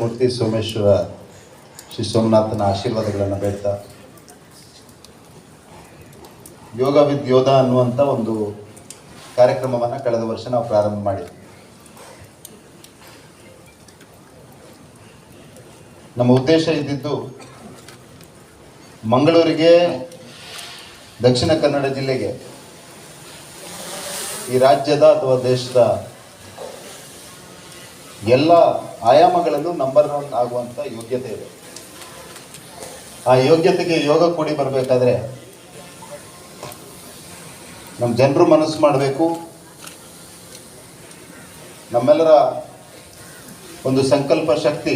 ಮೂರ್ತಿ ಸೋಮೇಶ್ವರ ಶ್ರೀ ಸೋಮನಾಥನ ಆಶೀರ್ವಾದಗಳನ್ನು ಬೇಡ್ತಾ ಯೋಗ ವಿದ್ ಯೋಧ ಅನ್ನುವಂಥ ಒಂದು ಕಾರ್ಯಕ್ರಮವನ್ನು ಕಳೆದ ವರ್ಷ ನಾವು ಪ್ರಾರಂಭ ಮಾಡಿದ್ವಿ. ನಮ್ಮ ಉದ್ದೇಶ ಇದ್ದಿದ್ದು ಮಂಗಳೂರಿಗೆ, ದಕ್ಷಿಣ ಕನ್ನಡ ಜಿಲ್ಲೆಗೆ ಈ ರಾಜ್ಯದ ಅಥವಾ ದೇಶದ ಎಲ್ಲ ಆಯಾಮಗಳಲ್ಲೂ ನಂಬರ್ ಒನ್ ಆಗುವಂಥ ಯೋಗ್ಯತೆ ಇದೆ. ಆ ಯೋಗ್ಯತೆಗೆ ಯೋಗ ಕೂಡಿ ಬರಬೇಕಾದ್ರೆ ನಮ್ಮ ಜನರು ಮನಸ್ಸು ಮಾಡಬೇಕು. ನಮ್ಮೆಲ್ಲರ ಒಂದು ಸಂಕಲ್ಪ ಶಕ್ತಿ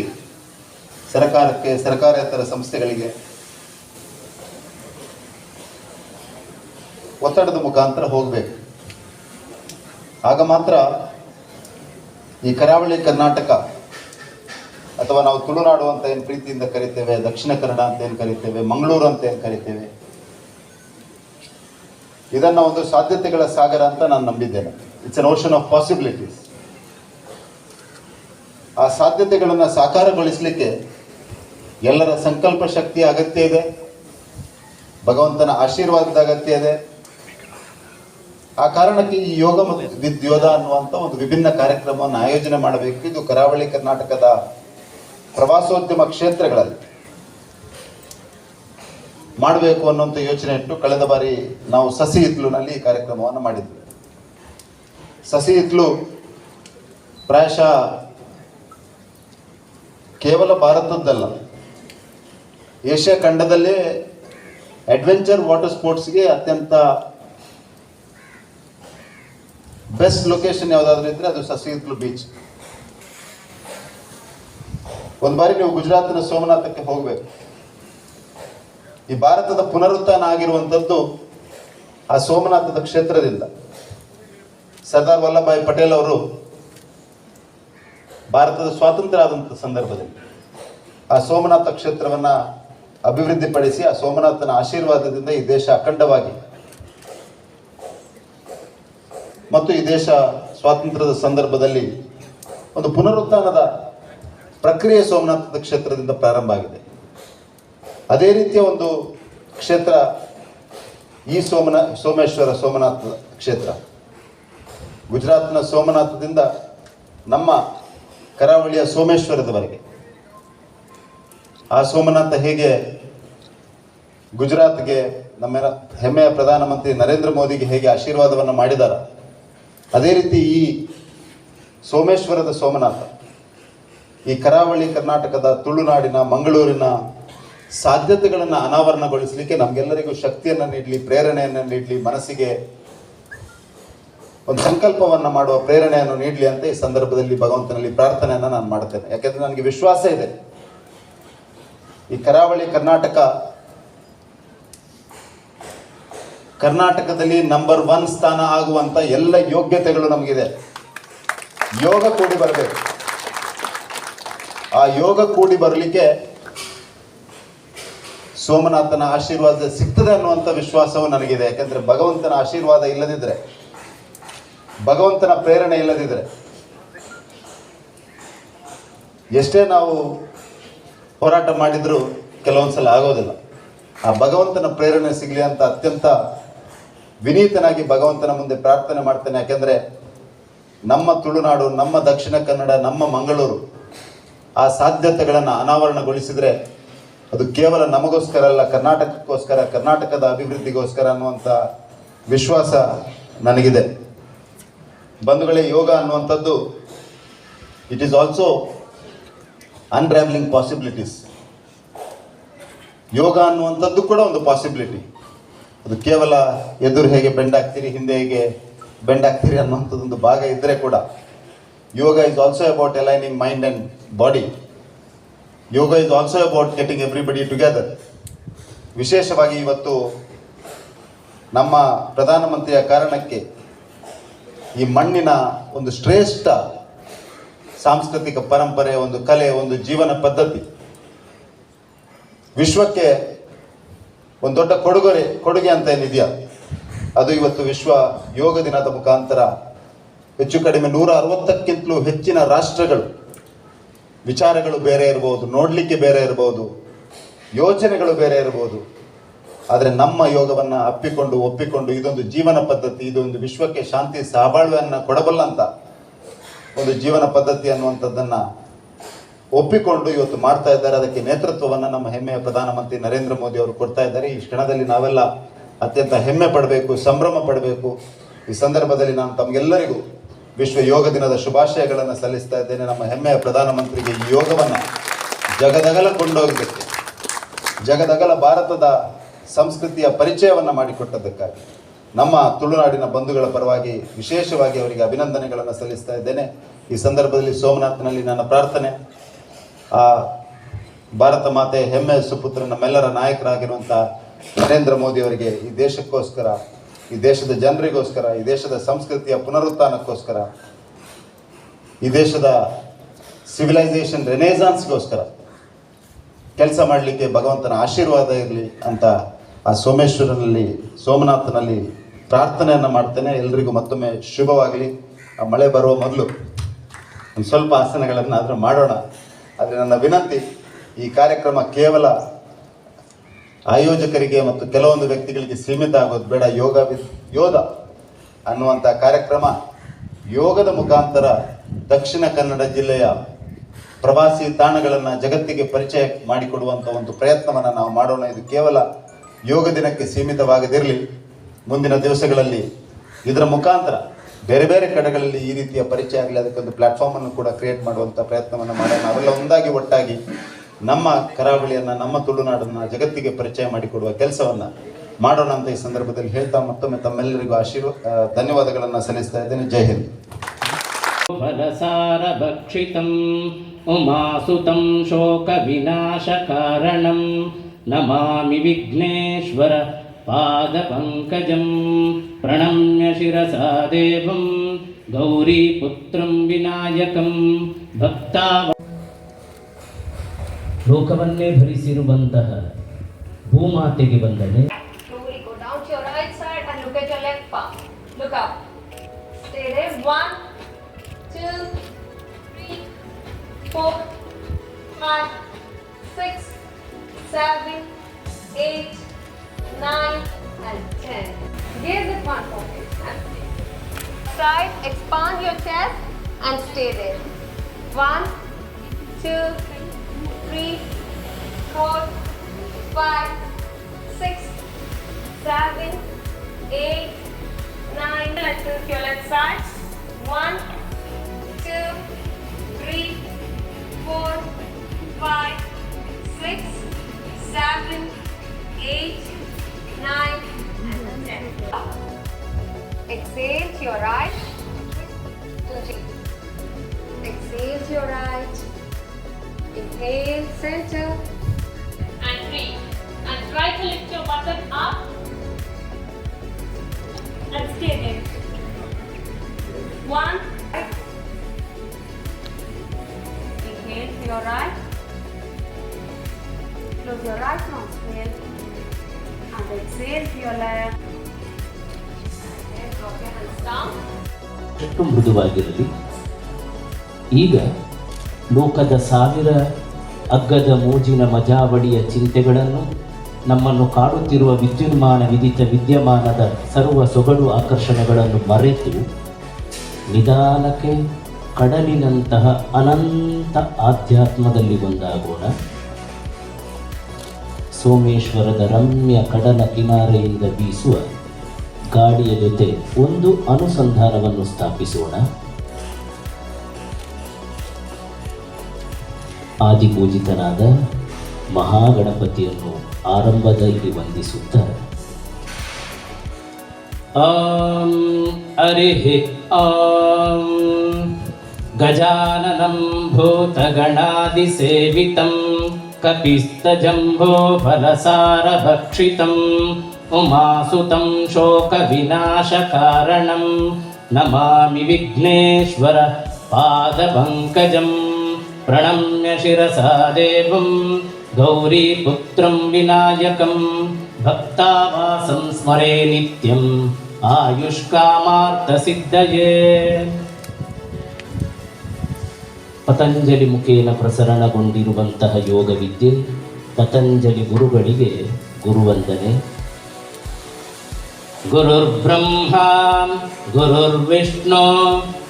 ಸರ್ಕಾರಕ್ಕೆ, ಸರ್ಕಾರೇತರ ಸಂಸ್ಥೆಗಳಿಗೆ ಒತ್ತಡದ ಮುಖಾಂತರ ಹೋಗಬೇಕು. ಆಗ ಮಾತ್ರ ಈ ಕರಾವಳಿ ಕರ್ನಾಟಕ ಅಥವಾ ನಾವು ತುಳುನಾಡು ಅಂತ ಏನು ಪ್ರೀತಿಯಿಂದ ಕರಿತೇವೆ, ದಕ್ಷಿಣ ಕನ್ನಡ ಅಂತ ಏನು ಕರಿತೇವೆ, ಮಂಗಳೂರು ಅಂತ ಏನು ಕರಿತೇವೆ? ಇದನ್ನು ಒಂದು ಸಾಧ್ಯತೆಗಳ ಸಾಗರ ಅಂತ ನಾನು ನಂಬಿದ್ದೇನೆ. It's an ocean of possibilities ಆ ಸಾಧ್ಯತೆಗಳನ್ನು ಸಾಕಾರಗೊಳಿಸಲಿಕ್ಕೆ ಎಲ್ಲರ ಸಂಕಲ್ಪ ಶಕ್ತಿಯ ಅಗತ್ಯ ಇದೆ. ಭಗವಂತನ ಆಶೀರ್ವಾದದ ಅಗತ್ಯ ಇದೆ. ಆ ಕಾರಣಕ್ಕೆ ಈ ಯೋಗ ಮತ್ತು ವಿದ್ಯೋಧ ಅನ್ನುವಂಥ ಒಂದು ವಿಭಿನ್ನ ಕಾರ್ಯಕ್ರಮವನ್ನು ಆಯೋಜನೆ ಮಾಡಬೇಕು. ಇದು ಕರಾವಳಿ ಕರ್ನಾಟಕದ ಪ್ರವಾಸೋದ್ಯಮ ಕ್ಷೇತ್ರಗಳಲ್ಲಿ ಮಾಡಬೇಕು ಅನ್ನುವಂಥ ಯೋಚನೆ ಇಟ್ಟು ಕಳೆದ ಬಾರಿ ನಾವು ಸಸಿ ಇತ್ಲುನಲ್ಲಿ ಈ ಕಾರ್ಯಕ್ರಮವನ್ನು ಮಾಡಿದ್ವಿ. ಸಸಿ ಹಿತ್ಲು ಪ್ರಾಯಶಃ ಕೇವಲ ಭಾರತದ್ದಲ್ಲ, ಏಷ್ಯಾ ಖಂಡದಲ್ಲೇ ಅಡ್ವೆಂಚರ್ ವಾಟರ್ ಸ್ಪೋರ್ಟ್ಸ್ಗೆ ಅತ್ಯಂತ ಬೆಸ್ಟ್ ಲೊಕೇಶನ್ ಯಾವುದಾದ್ರೂ ಇದ್ರೆ ಅದು ಸಸಿ ಹಿತ್ಲು ಬೀಚ್ ಒಂದು ಬಾರಿ ನೀವು ಗುಜರಾತ್ನ ಸೋಮನಾಥಕ್ಕೆ ಹೋಗ್ಬೇಕು. ಈ ಭಾರತದ ಪುನರುತ್ಥಾನ ಆಗಿರುವಂಥದ್ದು ಆ ಸೋಮನಾಥದ ಕ್ಷೇತ್ರದಿಂದ. ಸರ್ದಾರ್ ವಲ್ಲಭಾಯಿ ಪಟೇಲ್ ಅವರು ಭಾರತದ ಸ್ವಾತಂತ್ರ್ಯ ಆದಂಥ ಸಂದರ್ಭದಲ್ಲಿ ಆ ಸೋಮನಾಥ ಕ್ಷೇತ್ರವನ್ನ ಅಭಿವೃದ್ಧಿಪಡಿಸಿ, ಆ ಸೋಮನಾಥನ ಆಶೀರ್ವಾದದಿಂದ ಈ ದೇಶ ಅಖಂಡವಾಗಿ ಮತ್ತು ಈ ದೇಶ ಸ್ವಾತಂತ್ರ್ಯದ ಸಂದರ್ಭದಲ್ಲಿ ಒಂದು ಪುನರುತ್ಥಾನದ ಪ್ರಕ್ರಿಯೆ ಸೋಮನಾಥದ ಕ್ಷೇತ್ರದಿಂದ ಪ್ರಾರಂಭ ಆಗಿದೆ. ಅದೇ ರೀತಿಯ ಒಂದು ಕ್ಷೇತ್ರ ಈ ಸೋಮನ, ಸೋಮೇಶ್ವರ ಸೋಮನಾಥ ಕ್ಷೇತ್ರ. ಗುಜರಾತ್ನ ಸೋಮನಾಥದಿಂದ ನಮ್ಮ ಕರಾವಳಿಯ ಸೋಮೇಶ್ವರದವರೆಗೆ. ಆ ಸೋಮನಾಥ ಹೇಗೆ ಗುಜರಾತ್ಗೆ ನಮ್ಮ ಹೆಮ್ಮೆಯ ಪ್ರಧಾನಮಂತ್ರಿ ನರೇಂದ್ರ ಮೋದಿಗೆ ಹೇಗೆ ಆಶೀರ್ವಾದವನ್ನು ಮಾಡಿದಾರ, ಅದೇ ರೀತಿ ಈ ಸೋಮೇಶ್ವರದ ಸೋಮನಾಥ ಈ ಕರಾವಳಿ ಕರ್ನಾಟಕದ ತುಳುನಾಡಿನ, ಮಂಗಳೂರಿನ ಸಾಧ್ಯತೆಗಳನ್ನು ಅನಾವರಣಗೊಳಿಸಲಿಕ್ಕೆ ನಮಗೆಲ್ಲರಿಗೂ ಶಕ್ತಿಯನ್ನು ನೀಡಲಿ, ಪ್ರೇರಣೆಯನ್ನು ನೀಡಲಿ, ಮನಸ್ಸಿಗೆ ಒಂದು ಸಂಕಲ್ಪವನ್ನು ಮಾಡುವ ಪ್ರೇರಣೆಯನ್ನು ನೀಡಲಿ ಅಂತ ಈ ಸಂದರ್ಭದಲ್ಲಿ ಭಗವಂತನಲ್ಲಿ ಪ್ರಾರ್ಥನೆಯನ್ನು ನಾನು ಮಾಡ್ತೇನೆ. ಯಾಕೆಂದರೆ ನನಗೆ ವಿಶ್ವಾಸ ಇದೆ. ಈ ಕರಾವಳಿ ಕರ್ನಾಟಕ ಕರ್ನಾಟಕದಲ್ಲಿ ನಂಬರ್ ಒನ್ ಸ್ಥಾನ ಆಗುವಂತ ಎಲ್ಲ ಯೋಗ್ಯತೆಗಳು ನಮಗಿದೆ. ಯೋಗ ಕೂಡಿ ಬರಬೇಕು. ಆ ಯೋಗ ಕೂಡಿ ಬರಲಿಕ್ಕೆ ಸೋಮನಾಥನ ಆಶೀರ್ವಾದ ಸಿಗ್ತದೆ ಅನ್ನುವಂಥ ವಿಶ್ವಾಸವು ನನಗಿದೆ. ಯಾಕಂದರೆ ಭಗವಂತನ ಆಶೀರ್ವಾದ ಇಲ್ಲದಿದ್ದರೆ ಭಗವಂತನ ಪ್ರೇರಣೆ ಇಲ್ಲದಿದ್ದರೆ ಎಷ್ಟೇ ನಾವು ಹೋರಾಟ ಮಾಡಿದರೂ ಕೆಲವೊಂದು ಸಲ ಆಗೋದಿಲ್ಲ. ಆ ಭಗವಂತನ ಪ್ರೇರಣೆ ಸಿಗಲಿ ಅಂತ ಅತ್ಯಂತ ವಿನೀತನಾಗಿ ಭಗವಂತನ ಮುಂದೆ ಪ್ರಾರ್ಥನೆ ಮಾಡ್ತೇನೆ. ಯಾಕೆಂದರೆ ನಮ್ಮ ತುಳುನಾಡು, ನಮ್ಮ ದಕ್ಷಿಣ ಕನ್ನಡ, ನಮ್ಮ ಮಂಗಳೂರು ಆ ಸಾಧ್ಯತೆಗಳನ್ನು ಅನಾವರಣಗೊಳಿಸಿದರೆ ಅದು ಕೇವಲ ನಮಗೋಸ್ಕರ ಅಲ್ಲ, ಕರ್ನಾಟಕಕ್ಕೋಸ್ಕರ, ಕರ್ನಾಟಕದ ಅಭಿವೃದ್ಧಿಗೋಸ್ಕರ ಅನ್ನುವಂಥ ವಿಶ್ವಾಸ ನನಗಿದೆ. ಬಂಧುಗಳೇ, ಯೋಗ ಅನ್ನುವಂಥದ್ದು it is also unravelling possibilities yoga ಅನ್ನುವಂಥದ್ದು ಕೂಡ ಒಂದು ಪಾಸಿಬಿಲಿಟಿ ಅದು ಕೇವಲ ಎದುರು ಹೇಗೆ ಬೆಂಡ್ ಆಗ್ತೀರಿ, ಹಿಂದೆ ಹೇಗೆ ಬೆಂಡ್ ಆಗ್ತೀರಿ ಅನ್ನುವಂಥದ್ದೊಂದು ಭಾಗ ಇದ್ದರೆ ಕೂಡ yoga is also about aligning mind and body yoga is also about getting everybody together. ವಿಶೇಷವಾಗಿ ಇವತ್ತು ನಮ್ಮ ಪ್ರಧಾನಮಂತ್ರಿಯ ಕಾರಣಕ್ಕೆ ಈ ಮಣ್ಣಿನ ಒಂದು ಶ್ರೇಷ್ಠ ಸಾಂಸ್ಕೃತಿಕ ಪರಂಪರೆ, ಒಂದು ಕಲೆ, ಒಂದು ಜೀವನ ಪದ್ಧತಿ. ವಿಶ್ವಕ್ಕೆ ಒಂದು ದೊಡ್ಡ ಕೊಡುಗೊರೆ, ಕೊಡುಗೆ ಅಂತ ಏನಿದೆಯಾ? ಅದು ಇವತ್ತು ವಿಶ್ವ ಯೋಗ ದಿನದ ಮುಖಾಂತರ ಹೆಚ್ಚು ಕಡಿಮೆ ನೂರ ಅರವತ್ತಕ್ಕಿಂತಲೂ ಹೆಚ್ಚಿನ ರಾಷ್ಟ್ರಗಳು. ವಿಚಾರಗಳು ಬೇರೆ ಇರ್ಬೋದು, ನೋಡಲಿಕ್ಕೆ ಬೇರೆ ಇರ್ಬೋದು ಯೋಚನೆಗಳು ಬೇರೆ ಇರ್ಬೋದು. ಆದರೆ ನಮ್ಮ ಯೋಗವನ್ನು ಅಪ್ಪಿಕೊಂಡು, ಒಪ್ಪಿಕೊಂಡು ಇದೊಂದು ಜೀವನ ಪದ್ಧತಿ, ಇದೊಂದು ವಿಶ್ವಕ್ಕೆ ಶಾಂತಿ ಸಹಬಾಳ್ವೆಯನ್ನು ಕೊಡಬಲ್ಲಂತ ಒಂದು ಜೀವನ ಪದ್ಧತಿ ಅನ್ನುವಂಥದ್ದನ್ನು ಒಪ್ಪಿಕೊಂಡು ಇವತ್ತು ಮಾಡ್ತಾ ಇದ್ದಾರೆ. ಅದಕ್ಕೆ ನೇತೃತ್ವವನ್ನು ನಮ್ಮ ಹೆಮ್ಮೆಯ ಪ್ರಧಾನಮಂತ್ರಿ ನರೇಂದ್ರ ಮೋದಿ ಅವರು ಕೊಡ್ತಾ ಇದ್ದಾರೆ. ಈ ಕ್ಷಣದಲ್ಲಿ ನಾವೆಲ್ಲ ಅತ್ಯಂತ ಹೆಮ್ಮೆ ಪಡಬೇಕು, ಸಂಭ್ರಮ ಪಡಬೇಕು. ಈ ಸಂದರ್ಭದಲ್ಲಿ ನಾನು ತಮಗೆಲ್ಲರಿಗೂ ವಿಶ್ವ ಯೋಗ ದಿನದ ಶುಭಾಶಯಗಳನ್ನು ಸಲ್ಲಿಸ್ತಾ ಇದ್ದೇನೆ ನಮ್ಮ ಹೆಮ್ಮೆಯ ಪ್ರಧಾನಮಂತ್ರಿಗೆ ಈ ಯೋಗವನ್ನು ಜಗದಗಲ ಕೊಂಡೋಗಿದ್ದಕ್ಕೆ ಜಗದಗಲ ಭಾರತದ ಸಂಸ್ಕೃತಿಯ ಪರಿಚಯವನ್ನು ಮಾಡಿಕೊಟ್ಟದ್ದಕ್ಕಾಗಿ. ನಮ್ಮ ತುಳುನಾಡಿನ ಬಂಧುಗಳ ಪರವಾಗಿ ವಿಶೇಷವಾಗಿ ಅವರಿಗೆ ಅಭಿನಂದನೆಗಳನ್ನು ಸಲ್ಲಿಸ್ತಾ ಇದ್ದೇನೆ. ಈ ಸಂದರ್ಭದಲ್ಲಿ ಸೋಮನಾಥ್ನಲ್ಲಿ ನನ್ನ ಪ್ರಾರ್ಥನೆ. ಆ ಭಾರತ ಮಾತೆ ಹೆಮ್ಮೆಯ ಸುಪುತ್ರ ನಮ್ಮೆಲ್ಲರ ನಾಯಕರಾಗಿರುವಂಥ ನರೇಂದ್ರ ಮೋದಿ ಅವರಿಗೆ ಈ ದೇಶಕ್ಕೋಸ್ಕರ ಈ ದೇಶದ ಜನರಿಗೋಸ್ಕರ, ಈ ದೇಶದ ಸಂಸ್ಕೃತಿಯ ಪುನರುತ್ಥಾನಕ್ಕೋಸ್ಕರ, ಈ ದೇಶದ ಸಿವಿಲೈಸೇಷನ್ ರೆನೇಸಾನ್ಸ್ಗೋಸ್ಕರ ಕೆಲಸ ಮಾಡಲಿಕ್ಕೆ ಭಗವಂತನ ಆಶೀರ್ವಾದ ಇರಲಿ ಅಂತ ಆ ಸೋಮೇಶ್ವರನಲ್ಲಿ, ಸೋಮನಾಥನಲ್ಲಿ ಪ್ರಾರ್ಥನೆಯನ್ನು ಮಾಡ್ತೇನೆ. ಎಲ್ರಿಗೂ ಮತ್ತೊಮ್ಮೆ ಶುಭವಾಗಲಿ. ಆ ಮಳೆ ಬರುವ ಮೊದಲು ಒಂದು ಸ್ವಲ್ಪ ಆಸನಗಳನ್ನಾದರೂ ಮಾಡೋಣ. ಆದರೆ ನನ್ನ ವಿನಂತಿ, ಈ ಕಾರ್ಯಕ್ರಮ ಕೇವಲ ಆಯೋಜಕರಿಗೆ ಮತ್ತು ಕೆಲವೊಂದು ವ್ಯಕ್ತಿಗಳಿಗೆ ಸೀಮಿತ ಆಗೋದು ಬೇಡ. ಯೋಗ ಯೋಧ ಅನ್ನುವಂಥ ಕಾರ್ಯಕ್ರಮ ಯೋಗದ ಮುಖಾಂತರ ದಕ್ಷಿಣ ಕನ್ನಡ ಜಿಲ್ಲೆಯ ಪ್ರವಾಸಿ ತಾಣಗಳನ್ನು ಜಗತ್ತಿಗೆ ಪರಿಚಯ ಮಾಡಿಕೊಡುವಂಥ ಒಂದು ಪ್ರಯತ್ನವನ್ನು ನಾವು ಮಾಡೋಣ. ಇದು ಕೇವಲ ಯೋಗ ದಿನಕ್ಕೆ ಸೀಮಿತವಾಗದಿರಲಿ. ಮುಂದಿನ ದಿವಸಗಳಲ್ಲಿ ಇದರ ಮುಖಾಂತರ ಬೇರೆ ಬೇರೆ ಕಡೆಗಳಲ್ಲಿ ಈ ರೀತಿಯ ಪರಿಚಯ ಆಗಲಿ, ಅದಕ್ಕೊಂದು ಪ್ಲಾಟ್ಫಾರ್ಮನ್ನು ಕೂಡ ಕ್ರಿಯೇಟ್ ಮಾಡುವಂಥ ಪ್ರಯತ್ನವನ್ನು ಮಾಡೋಣ. ಅವೆಲ್ಲ ಒಂದಾಗಿ ಒಟ್ಟಾಗಿ ನಮ್ಮ ಕರಾವಳಿಯನ್ನು ನಮ್ಮ ತುಳುನಾಡನ್ನು ಜಗತ್ತಿಗೆ ಪರಿಚಯ ಮಾಡಿಕೊಡುವ ಕೆಲಸವನ್ನು ಮಾಡೋಣ ಅಂತ ಈ ಸಂದರ್ಭದಲ್ಲಿ ಹೇಳ್ತಾ ಮತ್ತೊಮ್ಮೆ ತಮ್ಮೆಲ್ಲರಿಗೂ ಆಶೀರ್ವ ಆ, ಧನ್ಯವಾದಗಳನ್ನು ಸಲ್ಲಿಸ್ತಾ ಇದ್ದೇನೆ ಜೈ ಹಿಂದ್ फलसारभक्षितम् उमासुतं शोकविनाशकारणं नमामि विघ्नेश्वर पादपङ्कजं प्रणम्य शिरसा देवं गौरीपुत्रं विनायकं ಭಕ್ತಾ ಲೋಕವನ್ನೇ ಭರಿಸಿರುವಂತಹ ಭೂಮಾತೆಗೆ ಬಂದನೆ Try, expand your chest and stay there. One, two, three. Four, five, six, seven, eight, nine. Let's move your left side. One, two, three, four, five, six, seven, eight, nine, and ten. Exhale to your right. Three. Exhale to your right. Inhale, center, and three. And try to lift your buttock up and stay there. One. Inhale to your right. Close your right nostril. And exhale to your left. And then drop your hands down. ಎಷ್ಟು ಮೃದುವಾಗಿರಲಿ ಈಗ ಲೋಕದ ಸಾವಿರ ಅಗ್ಗದ ಮೋಜಿನ ಮಜಾವಡಿಯ ಚಿಂತೆಗಳನ್ನು ನಮ್ಮನ್ನು ಕಾಡುತ್ತಿರುವ ವಿದ್ಯುನ್ಮಾನ ವಿದಿತ ವಿದ್ಯಮಾನದ ಸರ್ವ ಸೊಗಡು ಆಕರ್ಷಣೆಗಳನ್ನು ಮರೆತು ನಿಧಾನಕ್ಕೆ ಕಡಲಿನಂತಹ ಅನಂತ ಆಧ್ಯಾತ್ಮದಲ್ಲಿ ಒಂದಾಗೋಣ. ಸೋಮೇಶ್ವರದ ರಮ್ಯ ಕಡಲ ಕಿನಾರೆಯಿಂದ ಬೀಸುವ ಗಾಳಿಯ ಜೊತೆ ಒಂದು ಅನುಸಂಧಾನವನ್ನು ಸ್ಥಾಪಿಸೋಣ. ಆದಿಪೂಜಿತನಾದ ಮಹಾಗಣಪತಿಯನ್ನು ಆರಂಭದಲ್ಲಿ ವಂದಿಸುತ್ತಾರೆ. ಆಂ ಅರಿಹಿ, ಆಂ ಗಜಾನನಂ ಭೂತಗಣಾದಿ ಸೇವಿತಂ ಕಪಿಸ್ತ ಭೂತಗಣಾದಿಸೇವಿತಂ ಕಪಿಸ್ತಜಂಭೋ ಫಲಸಾರಭಕ್ಷಿತಂ ಉಮಾಸುತಂ ಶೋಕವಿನಾಶಕಾರಣಂ ನಮಾಮಿ ವಿಘ್ನೇಶ್ವರ ಪಾದಪಂಕಜಂ ಪ್ರಣಮ್ಯ ಶಿರಸಾ ದೇವಂ ಗೌರೀಪುತ್ರಂ ವಿನಾಯಕಂ ಭಕ್ತಾವಾಸಂ ಸ್ಮರೇ ನಿತ್ಯಂ ಆಯುಷ್ಕಾಮಾರ್ಥಸಿದ್ಧಯೇ ಪತಂಜಲಿ ಮುಖೇನ ಪ್ರಸರಣಗೊಂಡಿರುವಂತಹ ಯೋಗವಿದ್ಯೆ, ಪತಂಜಲಿ ಗುರುಗಳಿಗೆ ಗುರುವಂದನೆ.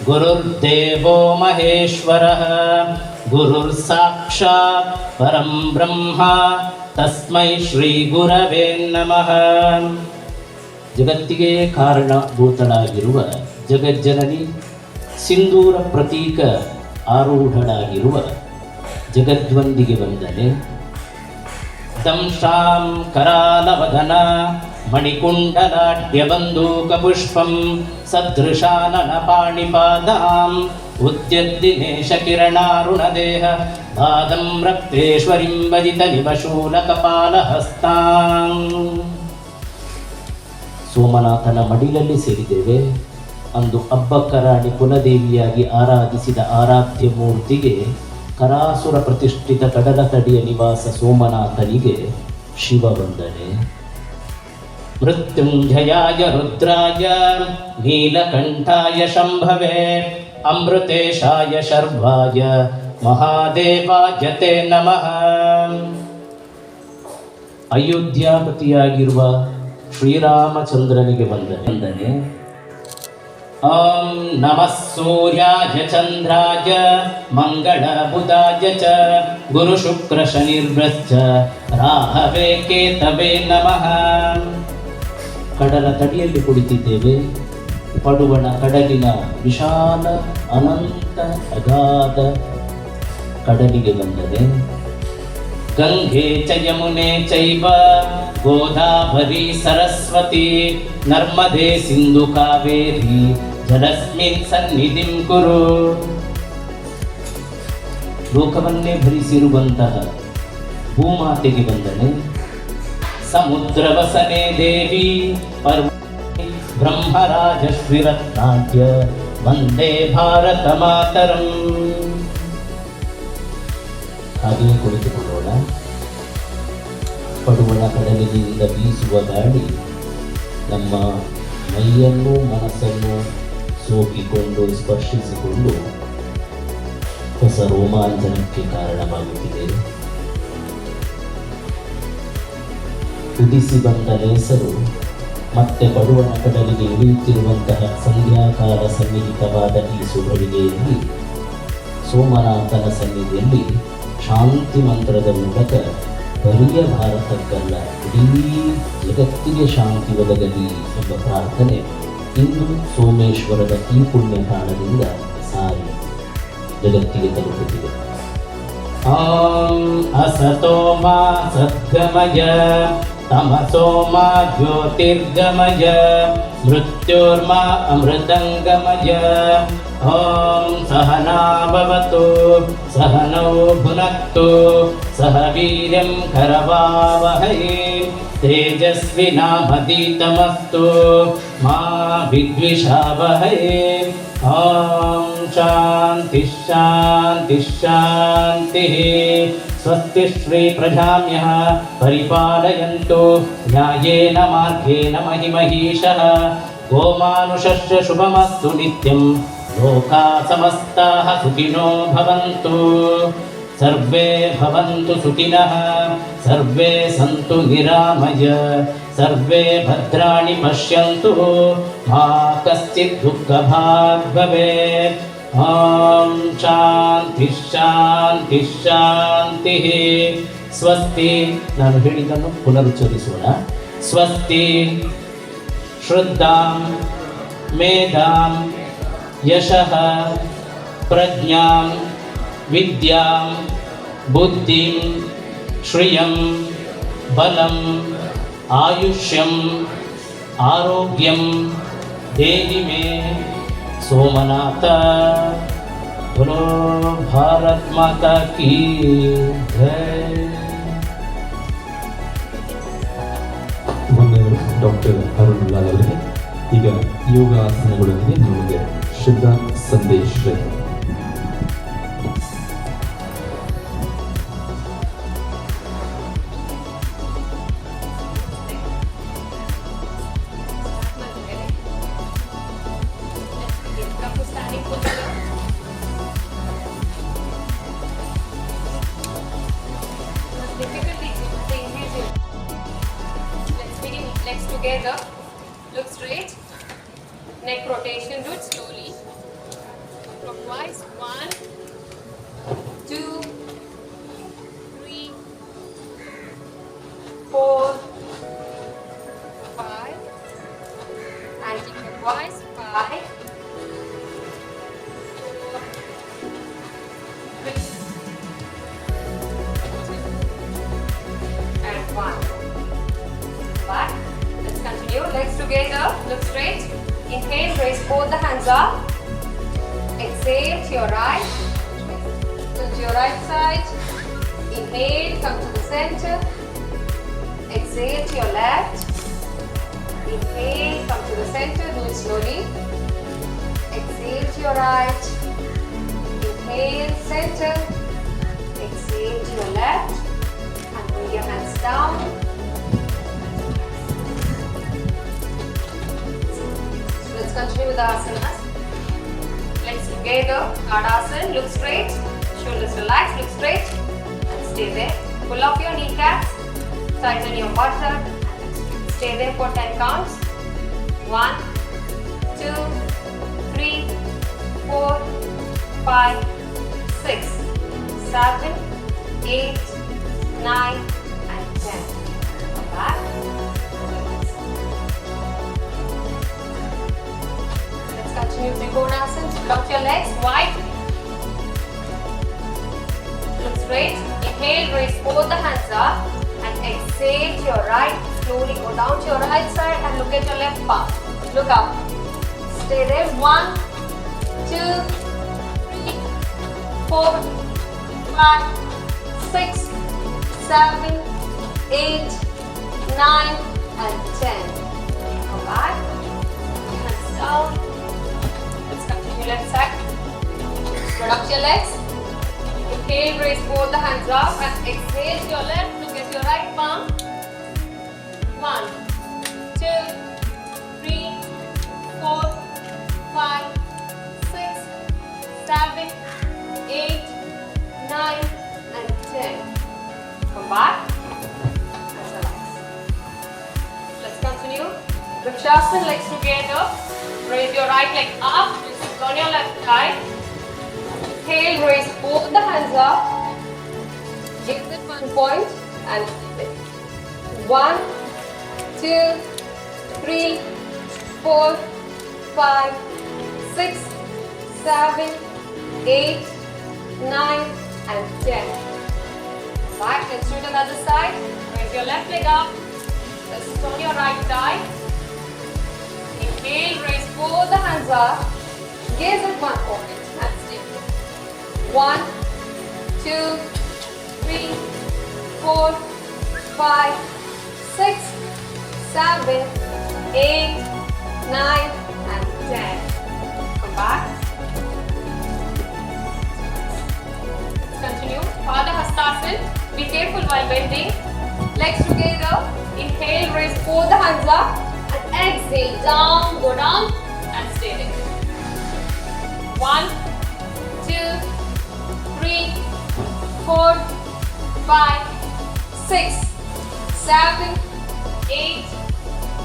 ಗುರುರ್ದೇವೋ ಮಹೇಶ್ವರ ಗುರುರ್ ಸಾಕ್ಷಾತ್ ಪರಂ ಬ್ರಹ್ಮ ತಸ್ಮೈ ಶ್ರೀ ಗುರವೇ ನಮಃ ಜಗತ್ತಿಗೆ ಕಾರಣಭೂತಳಾಗಿರುವ ಜಗಜ್ಜನನಿ, ಸಿಂಧೂರ ಪ್ರತೀಕ ಆರೂಢಳಾಗಿರುವ ಜಗದ್ವಂದಿಗೆ ವಂದನೆ. ದಂಶಾಂ ಕರಾಲವದನ ಮಣಿಕುಂಡಲಾಢ್ಯಬಂಧೂಕಪುಷ್ಪಂ ಸದೃಶಾನನ उद्यद्दिनेशकिरणारुणदेह ರಕ್ತೇಶ್ವರಿಂ ಭಜಿತ ನಿವಶೂಲಕಪಾಲಹಸ್ತಾಂ. ಸೋಮನಾಥನ ಮಡಿಲಲ್ಲಿ ಸೇರಿದ್ದೇವೆ. ಅಂದು ಅಬ್ಬಕ್ಕರಾಣಿ ಕುಲದೇವಿಯಾಗಿ ಆರಾಧಿಸಿದ ಆರಾಧ್ಯ ಮೂರ್ತಿಗೆ ಕರಾಸುರ ಪ್ರತಿಷ್ಠಿತ ಕಡಲ ತಡಿಯ ನಿವಾಸ ಸೋಮನಾಥನಿಗೆ ಶಿವ ಶಿವವಂದನೆ ಮೃತ್ಯುಂಜಯಾಯ ರುದ್ರಾಯ ನೀಲಕಂಠಾಯ ಶಂಭವೆ, ಅಮೃತೇಶಾಯ ಶರ್ವಾಯ ಮಹಾದೇವಾಯ ತೇ ನಮಃ. ಅಯೋಧ್ಯಾಪತಿಯಾಗಿರುವ ಶ್ರೀರಾಮಚಂದ್ರನಿಗೆ ವಂದನೆ. ಓಂ ನಮಃ ಸೂರ್ಯಾಯ ಚಂದ್ರಾಯ, ಮಂಗಳ ಬುಧಾಯ ಚ, ಗುರು ಶುಕ್ರ ಶನಿರ್ಭ್ರಶ್ಚ, ರಾಹವೇ ಕೇತವೇ ನಮಃ. ಕಡಲ ತಡಿಯಲ್ಲಿ ಕುಳಿತಿದ್ದೇವೆ. ಪಡುವಣ ಕಡಲಿನ ವಿಶಾಲ ಅನಂತ ಅಗಾಧ ಕಡಲಿಗೆ ಬಂದರೆ ಗಂಗೆ ಚ ಯಮುನೆ ಚೈವ, ಗೋದಾವರಿ ಸರಸ್ವತಿ, ನರ್ಮದೆ ಸಿಂಧು ಕಾವೇರಿ, ಜಲಸ್ಮಿನ್ ಸನ್ನಿಧಿಂ ಕುರು. ಲೋಕವನ್ನೇ ಭರಿಸಿರುವಂತಹ ಭೂಮಾತೆಗೆ ಬಂದನೆ. ಸಮುದ್ರ ವಸನೆ ದೇವಿ ಬ್ರಹ್ಮರಾಜಶ್ವಿರತ್ನಾಟ್ಯ ವಂದೇ ಭಾರತ ಮಾತರಂ ಹಾಗೆಯೇ ಕುಳಿತುಕೊಳ್ಳೋಣ. ಪಡುವಣ ಕಡಲಿನಿಂದ ಬೀಸುವ ಗಾಳಿ ನಮ್ಮ ಮೈಯನ್ನು ಮನಸ್ಸನ್ನು ಸೋಕಿಕೊಂಡು ಸ್ಪರ್ಶಿಸಿಕೊಂಡು ಹೊಸ ರೋಮಾಂಚನಕ್ಕೆ ಕಾರಣವಾಗುತ್ತಿದೆ. ಉದಿಸಿ ಬಂದ ನೇಸರು ಮತ್ತೆ ಪಡುವಣ ಕಡಲಿಗೆ ಇಳಿಯುತ್ತಿರುವಂತಹ ಸಂಧ್ಯಾಕಾಲ ಸನ್ನಿಹಿತವಾದ ಈ ಸುಭವಿಗೆಯಲ್ಲಿ ಸೋಮನಾಥನ ಸನ್ನಿಧಿಯಲ್ಲಿ ಶಾಂತಿ ಮಂತ್ರದ ಮೂಲಕ ಬರಿಯ ಭಾರತಕ್ಕಲ್ಲ, ಇಡೀ ಜಗತ್ತಿಗೆ ಶಾಂತಿ ಒದಗಲಿ ಎಂಬ ಪ್ರಾರ್ಥನೆ ಇಂದು ಸೋಮೇಶ್ವರದ ಈ ಪುಣ್ಯ ಕಾರಣದಿಂದ ಸಾರಿ ಜಗತ್ತಿಗೆ ತಲುಪುತ್ತಿದೆ. ಓಂ ಅಸತೋ ಮಾ ಸದ್ಗಮಯ తమసోమ జ్యోతిర్గమయ మృత్యోర్మ అమృతంగమయ ఓం సహనాభవతు సహనౌ భునక్తు సహ వీర్యం కరవావహై తేజస్వినామతీతమస్తు మా విద్విషావహై ఓం శాంతి శాంతి శాంతి स्वस्ति श्रीप्रजाम्यः परिपालयन्तु न्यायेन मार्गेण महिमहीशः गोमानुषश्च शुभमस्तु नित्यं लोका समस्ताः सुखिनो भवन्तु सर्वे भवन्तु सुखिनः सर्वे सन्तु निरामय सर्वे भद्राणि पश्यन्तु मा कश्चित् दुःखभाग् भवेत् ॐ ಶಾಂತಿ ಶಾಂತಿ ಶಾಂತಿಃ ಸ್ವಸ್ತಿ ನಾನು ಹೇಳಿದ್ದನ್ನು ಪುನರುಚ್ಚರಿಸೋಣ ಸ್ವಸ್ತಿ ಶ್ರದ್ಧಾಂ ಮೇಧಾಂ ಯಶಃ ಪ್ರಜ್ಞಾಂ ವಿದ್ಯಾಂ ಬುದ್ಧಿಂ ಶ್ರಿಯಂ ಬಲಂ ಆಯುಷ್ಯಂ ಆರೋಗ್ಯಂ ದೇಹಿ ಮೇ ಸೋಮನಾಥ बोलो भारत माता की जय ಮೊನ್ನೆಯವರು ಡಾಕ್ಟರ್ ಅರುಣ್ ಲಾಲ್ ಅವರಿಗೆ ಈಗ ಯೋಗಾಸನಗಳೊಂದಿಗೆ ನಿಮಗೆ ಶುದ್ಧ ಸಂದೇಶ Together. Look straight. Neck rotation, do it slowly. Clockwise. One, two, Inhale. Come to the center. Exhale to your left. Inhale. Come to the center. Do it slowly. Exhale to your right. Inhale. Center. Exhale to your left. And bring your hands down. Let's continue with the asanas. Legs together, Tadasana, look straight, shoulders relaxed, look straight, stay there. Pull up your kneecaps, tighten your buttock, stay there for 10 counts. 1, 2, 3, 4, 5, 6, 7, 8, 9, and 10. Come back. Let's continue Trikonasana. Out your legs wide. Straight. Inhale, raise both the hands up. And exhale to your right. Slowly go down to your right side and look at your left palm. Look up. Stay there. One, two, three, four, five, six, seven, eight, nine, and ten. Come back. Hands down. Let's continue left side. Spread out your legs. Inhale, raise both the hands up and exhale to your left. Look at your right palm. One, two, three, four, five, six, seven, eight, nine, and ten. Come back. And relax. Let's continue. Vrikshasana, legs together. Raise your right leg up. Just on your left thigh. Inhale, raise both the hands up. Give it one point and keep it. One, two, three, four, five, six, seven, eight, nine, and ten. Back, let's do it another side. Raise your left leg up. Let's on your right thigh. Inhale, raise both the hands up. Gaze at one point. One, two, three, four, five, six, seven, eight, nine, and ten. Come back. Continue. Pada Hastasana. Be careful while bending. Legs together. Inhale, raise both the hands up. And exhale, down, go down, and stay there. One, two, three, four, five, six, seven, eight,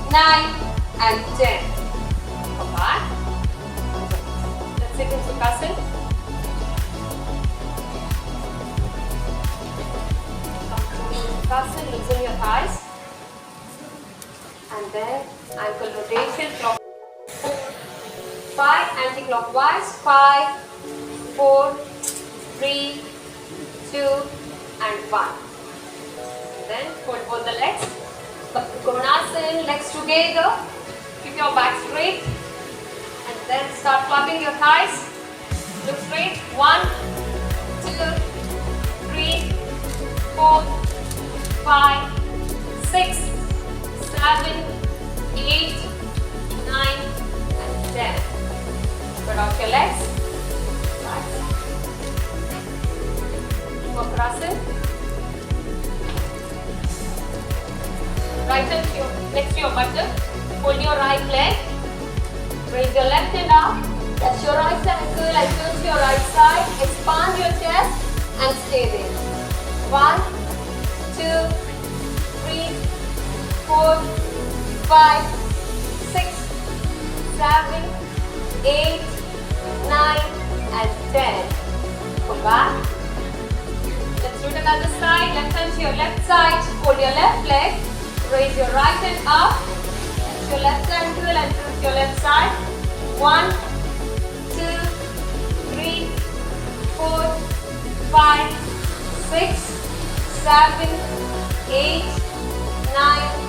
nine, and ten. Come back. Let's sit in Sukhasana. Come loosen your thighs. And then ankle rotation, clock. Five, anti-clockwise. Five, four, three, two, and one. Then put both the legs. Konasana, legs together. Keep your back straight. And then start clapping your thighs. Look straight. One, two, three, four, five, six, seven, eight, nine, and ten. Spread out your legs. Vakrasana. Right hand to your, next to your buttock. Hold your right leg. Raise your left hand up. Touch your right ankle to your right side. Expand your chest and stay there. One, two, three, four, five, six, seven, eight, nine, and ten. Come back. Let's do it another side. Left hand to your left side. Hold your left leg. Raise your right hand up. Touch your left ankle and twist your left side. One, two, three, four, five, six, seven, eight, nine,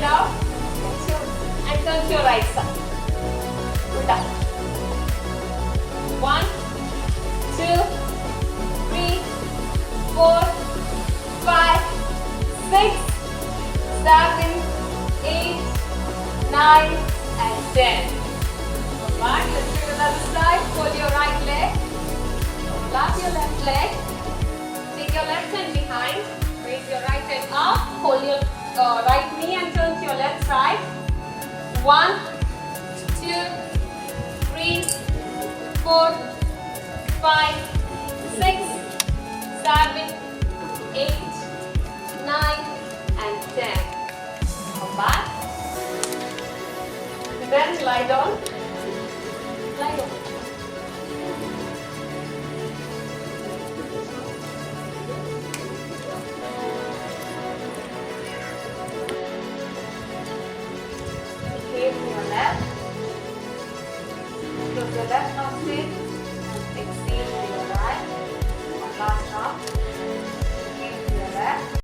your up. Your- And turn to your right side. Ulta. One, two, three, four, five, six, seven, eight, nine, and ten. Back. Let's do another side. Pull your right leg. Lap your left leg. Take your left hand behind. Raise your right hand up. Hold your uh, right knee and turn to your left side. One, two, three, four, five, six, seven, eight, nine, and ten. Come back. Then lie down.